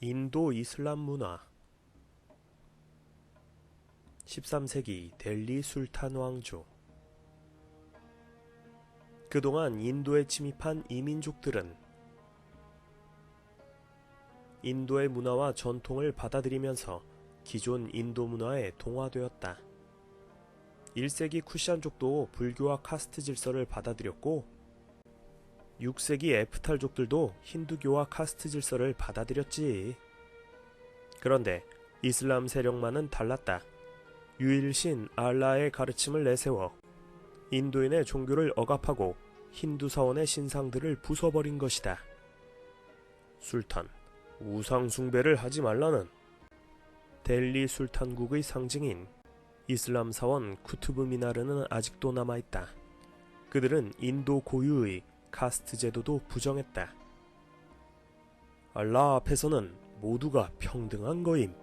인도 이슬람 문화 13세기 델리 술탄 왕조 그동안 인도에 침입한 이민족들은 인도의 문화와 전통을 받아들이면서 기존 인도 문화에 동화되었다. 1세기 쿠샨족도 불교와 카스트 질서를 받아들였고 6세기 에프탈족들도 힌두교와 카스트 질서를 받아들였지. 그런데 이슬람 세력만은 달랐다. 유일신 알라의 가르침을 내세워 인도인의 종교를 억압하고 힌두 사원의 신상들을 부숴버린 것이다. 술탄, 우상 숭배를 하지 말라는 델리 술탄국의 상징인 이슬람 사원 쿠투브 미나르는 아직도 남아있다. 그들은 인도 고유의 카스트 제도도 부정했다. 알라 앞에서는 모두가 평등한 거임.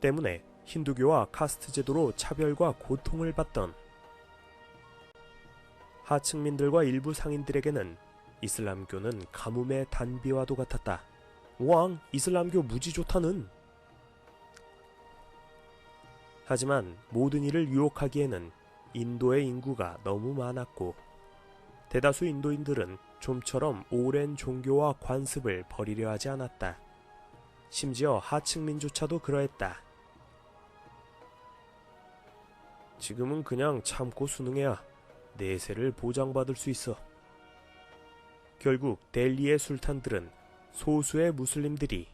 때문에 힌두교와 카스트 제도로 차별과 고통을 받던 하층민들과 일부 상인들에게는 이슬람교는 가뭄의 단비와도 같았다. 왕, 이슬람교 무지 좋다는. 하지만 모든 이를 유혹하기에는 인도의 인구가 너무 많았고 대다수 인도인들은 좀처럼 오랜 종교와 관습을 버리려 하지 않았다. 심지어 하층민조차도 그러했다. 지금은 그냥 참고 수능해야 내세를 보장받을 수 있어. 결국 델리의 술탄들은 소수의 무슬림들이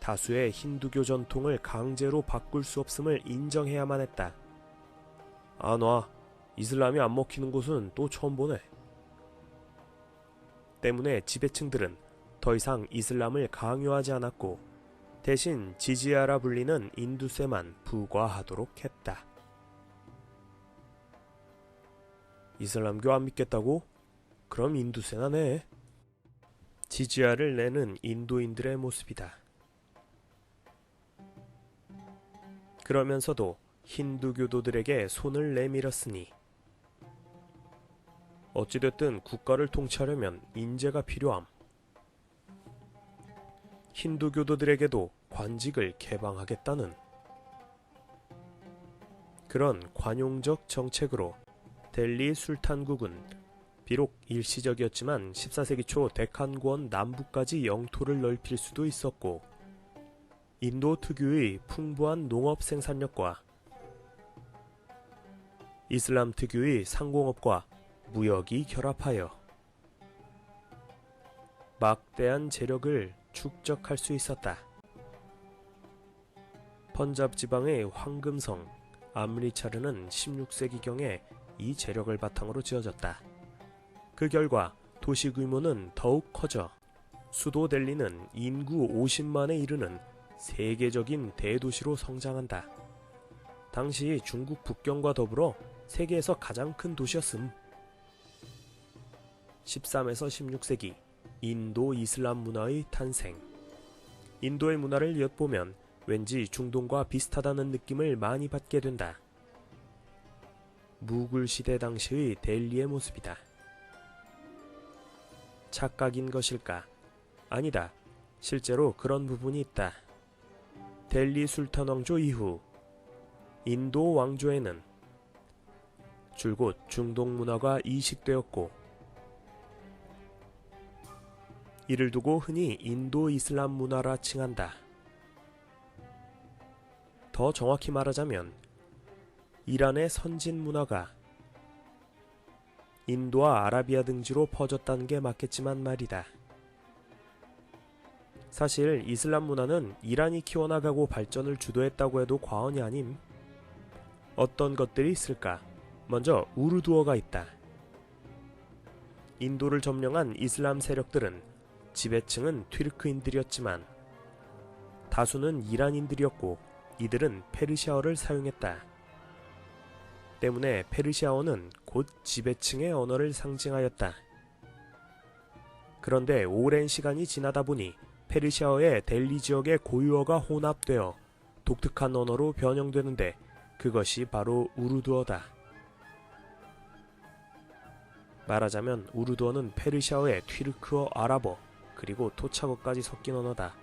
다수의 힌두교 전통을 강제로 바꿀 수 없음을 인정해야만 했다. 아, 놔. 이슬람이 안 먹히는 곳은 또 처음 보네. 때문에 지배층들은 더 이상 이슬람을 강요하지 않았고 대신 지지아라 불리는 인두세만 부과하도록 했다. 이슬람교 안 믿겠다고? 그럼 인두세나 내. 지지아를 내는 인도인들의 모습이다. 그러면서도 힌두교도들에게 손을 내밀었으니 어찌됐든 국가를 통치하려면 인재가 필요함. 힌두교도들에게도 관직을 개방하겠다는 그런 관용적 정책으로 델리 술탄국은 비록 일시적이었지만 14세기 초 데칸권 남부까지 영토를 넓힐 수도 있었고 인도 특유의 풍부한 농업 생산력과 이슬람 특유의 상공업과 무역이 결합하여 막대한 재력을 축적할 수 있었다. 펀잡 지방의 황금성 암리차르는 16세기경에 이 재력을 바탕으로 지어졌다. 그 결과 도시 규모는 더욱 커져 수도 델리는 인구 50만에 이르는 세계적인 대도시로 성장한다. 당시 중국 북경과 더불어 세계에서 가장 큰 도시였음. 13에서 16세기 인도 이슬람 문화의 탄생. 인도의 문화를 엿보면 왠지 중동과 비슷하다는 느낌을 많이 받게 된다. 무굴 시대 당시의 델리의 모습이다. 착각인 것일까? 아니다. 실제로 그런 부분이 있다. 델리 술탄 왕조 이후 인도 왕조에는 줄곧 중동 문화가 이식되었고 이를 두고 흔히 인도 이슬람 문화라 칭한다. 더 정확히 말하자면 이란의 선진 문화가 인도와 아라비아 등지로 퍼졌다는 게 맞겠지만 말이다. 사실 이슬람 문화는 이란이 키워나가고 발전을 주도했다고 해도 과언이 아님. 어떤 것들이 있을까? 먼저 우르두어가 있다. 인도를 점령한 이슬람 세력들은 지배층은 튀르크인들이었지만 다수는 이란인들이었고 이들은 페르시아어를 사용했다. 때문에 페르시아어는 곧 지배층의 언어를 상징하였다. 그런데 오랜 시간이 지나다 보니 페르시아어의 델리 지역의 고유어가 혼합되어 독특한 언어로 변형되는데 그것이 바로 우르두어다. 말하자면 우르드어는 페르시아어의 튀르크어 아랍어 그리고 토착어까지 섞인 언어다.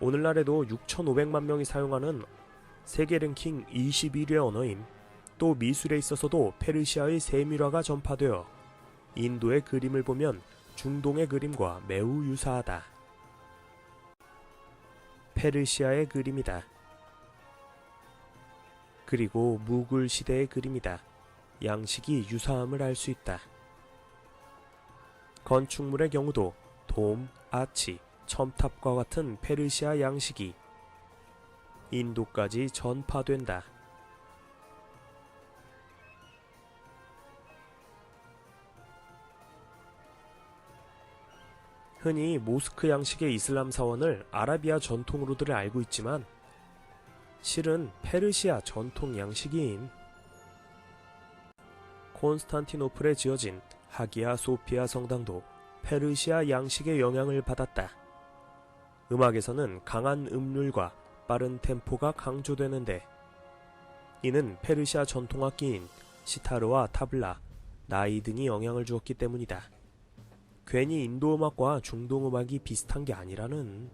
오늘날에도 6,500만 명이 사용하는 세계 랭킹 21위 언어임. 또 미술에 있어서도 페르시아의 세밀화가 전파되어 인도의 그림을 보면 중동의 그림과 매우 유사하다. 페르시아의 그림이다. 그리고 무굴 시대의 그림이다. 양식이 유사함을 알 수 있다. 건축물의 경우도 돔, 아치, 첨탑과 같은 페르시아 양식이 인도까지 전파된다. 흔히 모스크 양식의 이슬람 사원을 아라비아 전통으로들 알고 있지만 실은 페르시아 전통 양식임. 콘스탄티노플에 지어진 하기야 소피아 성당도 페르시아 양식의 영향을 받았다. 음악에서는 강한 음률과 빠른 템포가 강조되는데 이는 페르시아 전통악기인 시타르와 타블라, 나이 등이 영향을 주었기 때문이다. 괜히 인도 음악과 중동 음악이 비슷한 게 아니라는.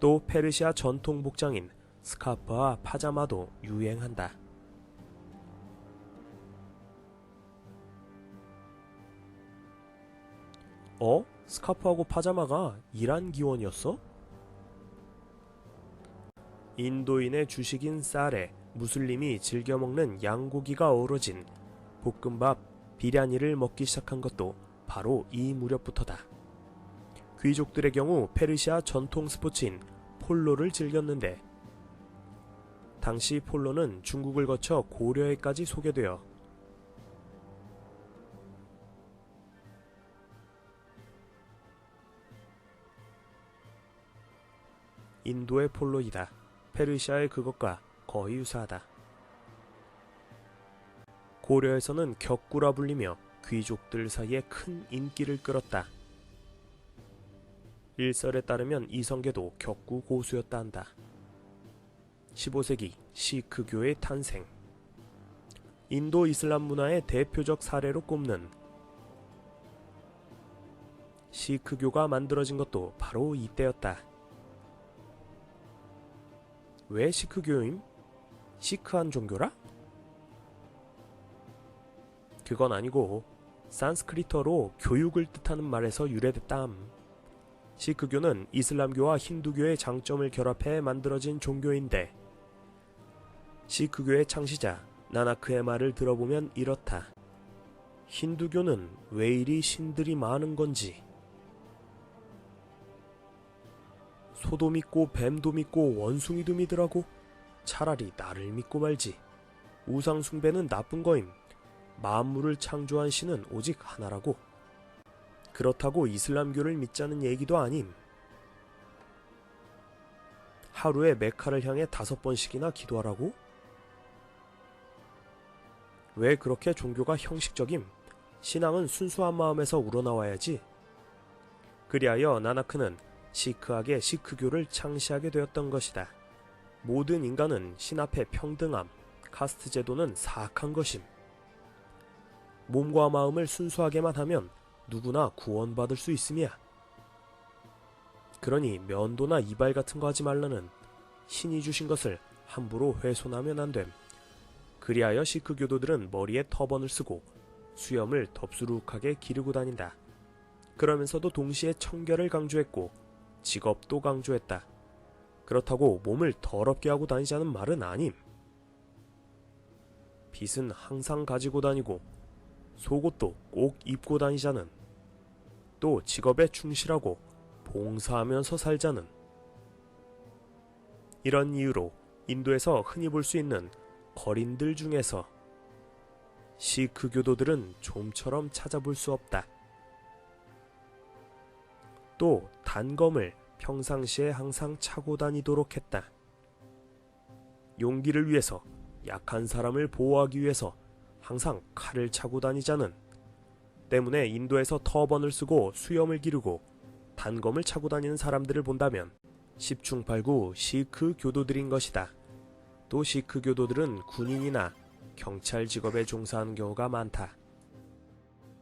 또 페르시아 전통 복장인 스카프와 파자마도 유행한다. 어? 스카프하고 파자마가 이란 기원이었어? 인도인의 주식인 쌀에 무슬림이 즐겨 먹는 양고기가 어우러진 볶음밥 비ля니를 먹기 시작한 것도 바로 이 무렵부터다. 귀족들의 경우 페르시아 전통 스포츠인 폴로를 즐겼는데 당시 폴로는 중국을 거쳐 고려에까지 소개되어 인도의 폴로이다. 페르시아의 그것과 거의 유사하다. 고려에서는 격구라 불리며 귀족들 사이에 큰 인기를 끌었다. 일설에 따르면 이성계도 격구 고수였다 한다. 15세기 시크교의 탄생 인도 이슬람 문화의 대표적 사례로 꼽는 시크교가 만들어진 것도 바로 이때였다. 왜 시크교임? 시크한 종교라? 그건 아니고 산스크리터로 교육을 뜻하는 말에서 유래됐담. 시크교는 이슬람교와 힌두교의 장점을 결합해 만들어진 종교인데 시크교의 창시자 나나크의 말을 들어보면 이렇다. 힌두교는 왜 이리 신들이 많은 건지 소도 믿고 뱀도 믿고 원숭이도 믿으라고 차라리 나를 믿고 말지. 우상 숭배는 나쁜 거임. 만물을 창조한 신은 오직 하나라고. 그렇다고 이슬람교를 믿자는 얘기도 아님. 하루에 메카를 향해 다섯 번씩이나 기도하라고? 왜 그렇게 종교가 형식적임? 신앙은 순수한 마음에서 우러나와야지. 그리하여 나나크는 시크하게 시크교를 창시하게 되었던 것이다. 모든 인간은 신 앞에 평등함, 카스트 제도는 사악한 것임. 몸과 마음을 순수하게만 하면 누구나 구원받을 수 있음이야. 그러니 면도나 이발 같은 거 하지 말라는 신이 주신 것을 함부로 훼손하면 안 됨. 그리하여 시크 교도들은 머리에 터번을 쓰고 수염을 덥수룩하게 기르고 다닌다. 그러면서도 동시에 청결을 강조했고 직업도 강조했다. 그렇다고 몸을 더럽게 하고 다니자는 말은 아님. 빚은 항상 가지고 다니고 속옷도 꼭 입고 다니자는 또 직업에 충실하고 봉사하면서 살자는 이런 이유로 인도에서 흔히 볼 수 있는 거린들 중에서 시크 교도들은 좀처럼 찾아볼 수 없다. 또 단검을 평상시에 항상 차고 다니도록 했다. 용기를 위해서 약한 사람을 보호하기 위해서 항상 칼을 차고 다니자는 때문에 인도에서 터번을 쓰고 수염을 기르고 단검을 차고 다니는 사람들을 본다면 십중팔구 시크 교도들인 것이다. 또 시크 교도들은 군인이나 경찰 직업에 종사하는 경우가 많다.